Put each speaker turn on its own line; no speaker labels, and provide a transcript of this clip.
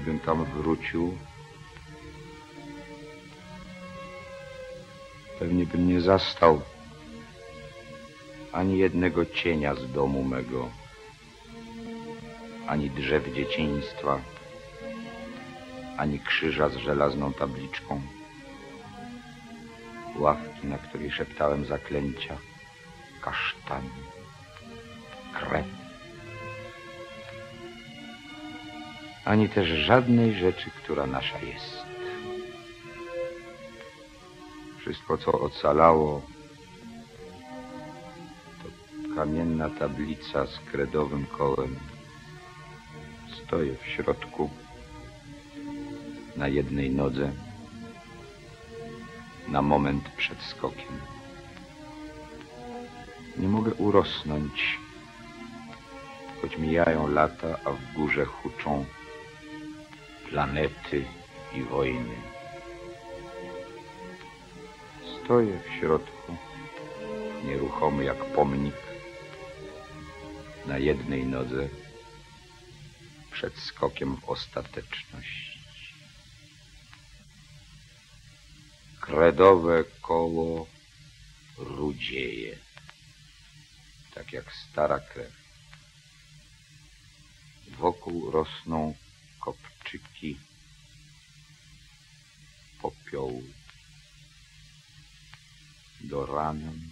bym tam wrócił, pewnie bym nie zastał ani jednego cienia z domu mego, ani drzew dzieciństwa, ani krzyża z żelazną tabliczką, ławki, na której szeptałem zaklęcia, kasztany, krew. Ani też żadnej rzeczy, która nasza jest. Wszystko, co ocalało, to kamienna tablica z kredowym kołem. Stoję w środku, na jednej nodze, na moment przed skokiem. Nie mogę urosnąć, choć mijają lata, a w górze huczą planety i wojny. Stoję w środku, nieruchomy jak pomnik, na jednej nodze, przed skokiem w ostateczność. Kredowe koło rudzieje, tak jak stara krew. Wokół rosną kopczyki popiołu. Do ramen